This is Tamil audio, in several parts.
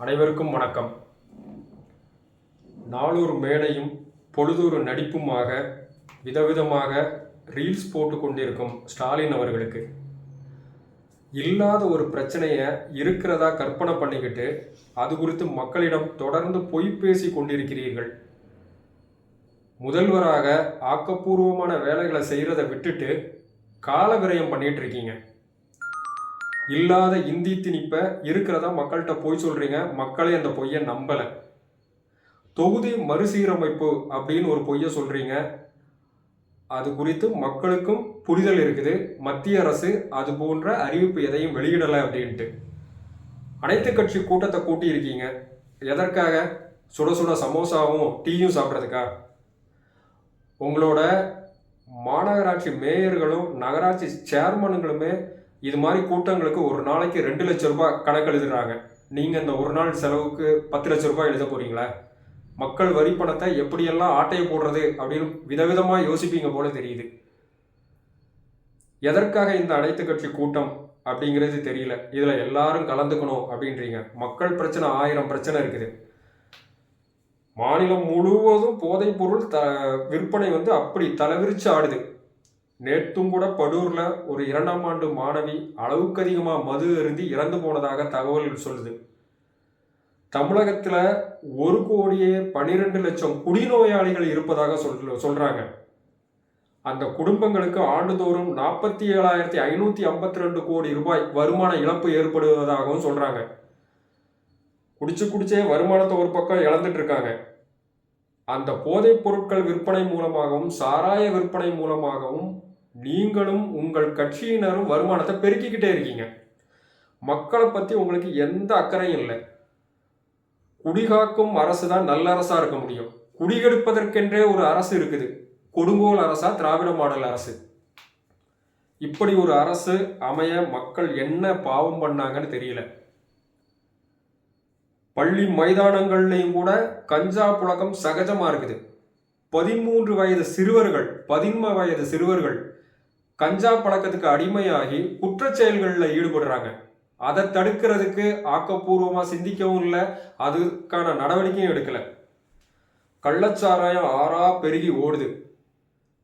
அனைவருக்கும் வணக்கம். நாளொரு மேடையும் பொழுதொரு நடிப்புமாக விதவிதமாக ரீல்ஸ் போட்டு கொண்டிருக்கும் ஸ்டாலின் அவர்களுக்கு. இல்லாத ஒரு பிரச்சனையை இருக்கிறதா கற்பனை பண்ணிக்கிட்டு அது குறித்து மக்களிடம் தொடர்ந்து பொய் பேசி கொண்டிருக்கிறீர்கள். முதல்வராக ஆக்கப்பூர்வமான வேலைகளை செய்கிறத விட்டுட்டு கால விரயம் இருக்கீங்க. இல்லாத இந்தி திணிப்பை இருக்கிறதா மக்கள்கிட்ட போய் சொல்றீங்க? மக்களே அந்த பொய்யை நம்பல. தொகுதி மறுசீரமைப்பு அப்படின்னு ஒரு பொய்யை சொல்றீங்க. அது குறித்து மக்களுக்கும் புரிதல் இருக்குது. மத்திய அரசு அது போன்ற அறிவிப்பு எதையும் வெளியிடலை அப்படின்ட்டு. அனைத்து கட்சி கூட்டத்தை கூட்டி இருக்கீங்க எதற்காக? சுட சுட சமோசாவும் டீயும் சாப்பிட்றதுக்கா? உங்களோட மாநகராட்சி மேயர்களும் நகராட்சி சேர்மனுங்களுமே இது மாதிரி கூட்டங்களுக்கு ஒரு நாளைக்கு ரெண்டு லட்சம் ரூபாய் கணக்கு எழுதுறாங்க. நீங்கள் இந்த ஒரு நாள் செலவுக்கு பத்து லட்சம் ரூபாய் எழுத போறீங்களா? மக்கள் வரி பணத்தை எப்படியெல்லாம் ஆட்டையை போடுறது அப்படின்னு விதவிதமாக யோசிப்பீங்க போல தெரியுது. எதற்காக இந்த அனைத்து கட்சி கூட்டம் அப்படிங்கிறது தெரியல. இதில் எல்லாரும் கலந்துக்கணும் அப்படின்றீங்க. மக்கள் பிரச்சனை ஆயிரம் பிரச்சனை இருக்குது. மாநிலம் முழுவதும் போதைப் பொருள் த விற்பனை வந்து அப்படி தலைவிரிச்சு ஆடுது. நேற்றும் கூட படூரில் ஒரு இரண்டாம் ஆண்டு மாணவி அளவுக்கு அதிகமாக மது அருந்தி இறந்து போனதாக தகவல் சொல்லுது. தமிழகத்தில் ஒரு கோடியே பன்னிரெண்டு லட்சம் குடிநோயாளிகள் இருப்பதாக சொல் சொல்கிறாங்க அந்த குடும்பங்களுக்கு ஆண்டுதோறும் நாற்பத்தி ஏழாயிரத்தி ஐநூற்றி ஐம்பத்தி ரெண்டு கோடி ரூபாய் வருமான இழப்பு ஏற்படுவதாகவும் சொல்கிறாங்க குடிச்சு குடிச்சே வருமானத்தை ஒரு பக்கம் இழந்துட்டு இருக்காங்க. அந்த போதைப் பொருட்கள் விற்பனை மூலமாகவும் சாராய விற்பனை மூலமாகவும் நீங்களும் உங்கள் கட்சியினரும் வருமானத்தை பெருக்கிக்கிட்டே இருக்கீங்க. மக்களை பற்றி உங்களுக்கு எந்த அக்கறையும் இல்லை. குடிகாக்கும் அரசு தான் நல்ல அரசாக இருக்க முடியும். குடிகெடுப்பதற்கென்றே ஒரு அரசு இருக்குது. கொடுங்கோல் அரசா திராவிட மாடல் அரசு. இப்படி ஒரு அரசு அமைய மக்கள் என்ன பாவம் பண்ணாங்கன்னு தெரியல. பள்ளி மைதானங்கள்லையும் கூட கஞ்சா புழக்கம் சகஜமாக இருக்குது. பதிமூன்று வயது சிறுவர்கள் பதின்ம வயது சிறுவர்கள் கஞ்சா பழக்கத்துக்கு அடிமையாகி குற்ற செயல்களில் ஈடுபடுறாங்க. அதை தடுக்கிறதுக்கு ஆக்கப்பூர்வமாக சிந்திக்கவும் இல்லை. அதுக்கான நடவடிக்கையும் எடுக்கலை. கள்ளச்சாராயம் ஆறா பெருகி ஓடுது.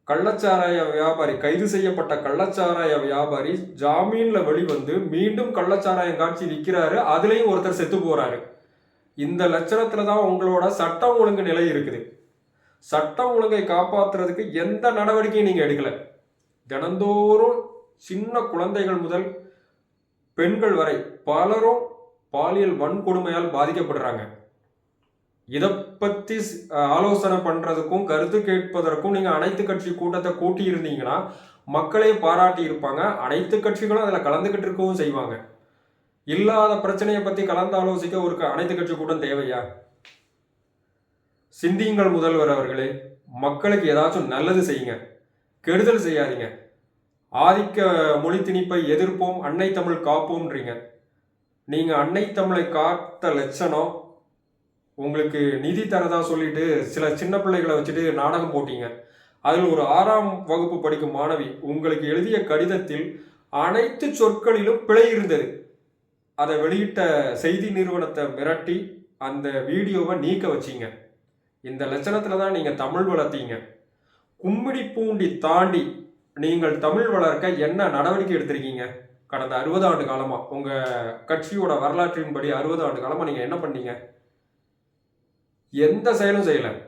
கள்ளச்சாராய வியாபாரி கைது செய்யப்பட்ட கள்ளச்சாராய வியாபாரி ஜாமீன்ல வெளிவந்து மீண்டும் கள்ளச்சாராயம் காட்சி விற்கிறாரு. அதுலேயும் ஒருத்தர் செத்து போறாரு. இந்த லட்சணத்துல தான் உங்களோட சட்டம் ஒழுங்கு நிலை இருக்குது. சட்டம் ஒழுங்கை காப்பாத்துறதுக்கு எந்த நடவடிக்கையும் நீங்க எடுக்கலை. தினந்தோறும் சின்ன குழந்தைகள் முதல் பெண்கள் வரை பலரும் பாலியல் வன்கொடுமையால் பாதிக்கப்படுறாங்க. இதை பற்றி ஆலோசனை பண்ணுறதுக்கும் கருத்து கேட்பதற்கும் நீங்கள் அனைத்து கட்சி கூட்டத்தை கூட்டி இருந்தீங்கன்னா மக்களே பாராட்டி இருப்பாங்க. அனைத்து கட்சிகளும் அதில் கலந்துக்கிட்டு இருக்கவும் செய்வாங்க. இல்லாத பிரச்சனையை பற்றி கலந்து ஆலோசிக்க ஒரு அனைத்து கட்சி கூட்டம் தேவையா? சிந்தியுங்கள் முதல்வர் அவர்களே. மக்களுக்கு ஏதாச்சும் நல்லது செய்யுங்க. கெடுதல் செய்யாதீங்க. ஆதிக்க மொழி திணிப்பை எதிர்ப்போம் அன்னை தமிழ் காப்போம்ன்றீங்க. நீங்கள் அன்னை தமிழை காத்த லட்சணம் உங்களுக்கு நிதி தரதா சொல்லிட்டு சில சின்ன பிள்ளைகளை வச்சுட்டு நாடகம் போட்டீங்க. அதில் ஒரு ஆறாம் வகுப்பு படிக்கும் மாணவி உங்களுக்கு எழுதிய கடிதத்தில் அனைத்து சொற்களிலும் பிழை இருந்தது. அதை வெளியிட்ட செய்தி நிறுவனத்தை மிரட்டி அந்த வீடியோவை நீக்க வச்சிங்க. இந்த லட்சணத்தில் தான் நீங்கள் தமிழ் வளர்த்தீங்க. கும்மிடி பூண்டி தாண்டி நீங்கள் தமிழ் வளர்க்க என்ன நடவடிக்கை எடுத்திருக்கீங்க? கடந்த அறுபது ஆண்டு காலமாக உங்கள் கட்சியோட வரலாற்றின்படி அறுபது ஆண்டு காலமாக நீங்கள் என்ன பண்ணீங்க? எந்த செயலும் செய்யலை.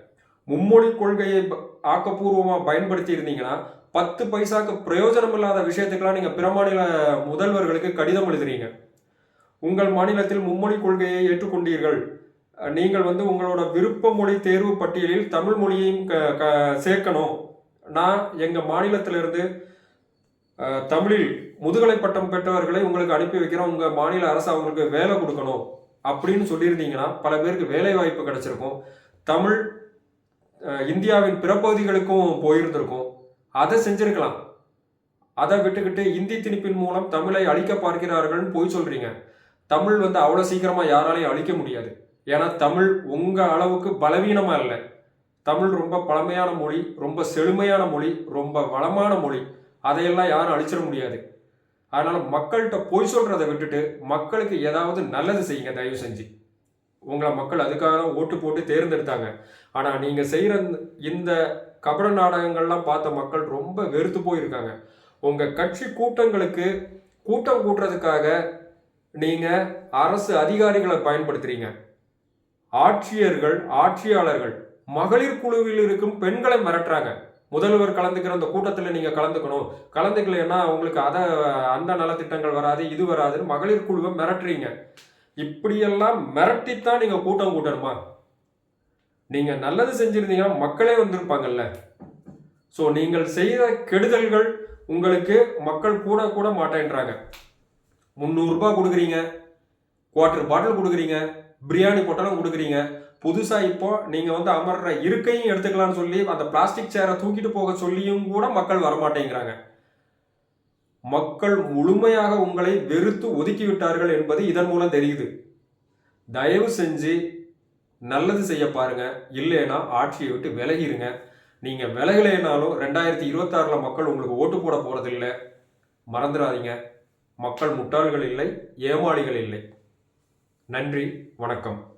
மும்மொழி கொள்கையை ப- பயன்படுத்தி இருந்தீங்கன்னா பத்து பைசாக்கு பிரயோஜனம் இல்லாத விஷயத்துக்கெல்லாம் நீங்கள் பிற மாநில முதல்வர்களுக்கு கடிதம் எழுதுறீங்க. உங்கள் மாநிலத்தில் மும்மொழி கொள்கையை ஏற்றுக்கொண்டீர்கள். நீங்கள் வந்து உங்களோட விருப்ப மொழி தேர்வு பட்டியலில் தமிழ் மொழியையும் க- க- சேர்க்கணும். நான் எங்கள் மாநிலத்திலிருந்து தமிழில் முதுகலை பட்டம் பெற்றவர்களை உங்களுக்கு அனுப்பி வைக்கிறோம் உங்கள் மாநில அரசு அவங்களுக்கு வேலை கொடுக்கணும் அப்படின்னு சொல்லியிருந்தீங்கன்னா பல பேருக்கு வேலை வாய்ப்பு கிடைச்சிருக்கும். தமிழ் இந்தியாவின் பிற பகுதிகளுக்கும் போயிருந்திருக்கும். அதை செஞ்சிருக்கலாம். அதை விட்டுக்கிட்டு இந்தி திணிப்பின் மூலம் தமிழை அழிக்க பார்க்கிறார்கள்னு போய் சொல்றீங்க. தமிழ் வந்து அவ்வளோ சீக்கிரமாக யாராலையும் அழிக்க முடியாது. ஏன்னா தமிழ் உங்கள் அளவுக்கு பலவீனமாக இல்லை. தமிழ் ரொம்ப பழமையான மொழி ரொம்ப செழுமையான மொழி ரொம்ப வளமான மொழி. அதையெல்லாம் யாரும் அழிச்சிட முடியாது. அதனால் மக்கள்கிட்ட பொய் சொல்கிறத விட்டுட்டு மக்களுக்கு ஏதாவது நல்லது செய்யுங்க தயவு செஞ்சு. உங்களை மக்கள் அதுக்காக தான் ஓட்டு போட்டு தேர்ந்தெடுத்தாங்க. ஆனால் நீங்கள் செய்கிற இந்த கபட நாடகங்கள்லாம் பார்த்த மக்கள் ரொம்ப வெறுத்து போயிருக்காங்க. உங்கள் கட்சி கூட்டங்களுக்கு கூட்டம் கூட்டுறதுக்காக நீங்கள் அரசு அதிகாரிகளை பயன்படுத்துகிறீங்க ஆட்சியர்கள் ஆட்சியாளர்கள் மகளிர் குழுவில் இருக்கும் பெண்களை மிரட்டுறாங்க. முதல்வர் கலந்துக்கிற அந்த கூட்டத்தில் நீங்கள் கலந்துக்கணும். கலந்துக்கலைன்னா உங்களுக்கு அதை அந்த நலத்திட்டங்கள் வராது இது வராதுன்னு மகளிர் குழுவை மிரட்டுறீங்க. இப்படியெல்லாம் மிரட்டித்தான் நீங்கள் கூட்டம் கூட்டணுமா? நீங்கள் நல்லது செஞ்சுருந்தீங்கன்னா மக்களே வந்திருப்பாங்கல்ல. ஸோ நீங்கள் செய்த கெடுதல்கள் உங்களுக்கு மக்கள் கூட கூட மாட்டேன்றாங்க. முந்நூறுரூபா கொடுக்குறீங்க. குவார்ட்டர் பாட்டில் கொடுக்குறீங்க. பிரியாணி போட்டாலும் கொடுக்குறீங்க. புதுசாக இப்போ நீங்கள் வந்து அமர்ற இருக்கையும் எடுத்துக்கலாம்னு சொல்லி அந்த பிளாஸ்டிக் சேரை தூக்கிட்டு போக சொல்லியும் கூட மக்கள் வரமாட்டேங்கிறாங்க. மக்கள் முழுமையாக உங்களை வெறுத்து ஒதுக்கி விட்டார்கள் என்பது இதன் மூலம் தெரியுது. தயவு செஞ்சு நல்லது செய்ய பாருங்க. இல்லைன்னா ஆட்சியை விட்டு விலகிருங்க. நீங்கள் விலகலைனாலும் ரெண்டாயிரத்தி இருபத்தாறில் மக்கள் உங்களுக்கு ஓட்டு போட போறதில்லை. மறந்துடாதீங்க. மக்கள் முட்டாள்கள் இல்லை ஏமாளிகள் இல்லை. நன்றி வணக்கம்.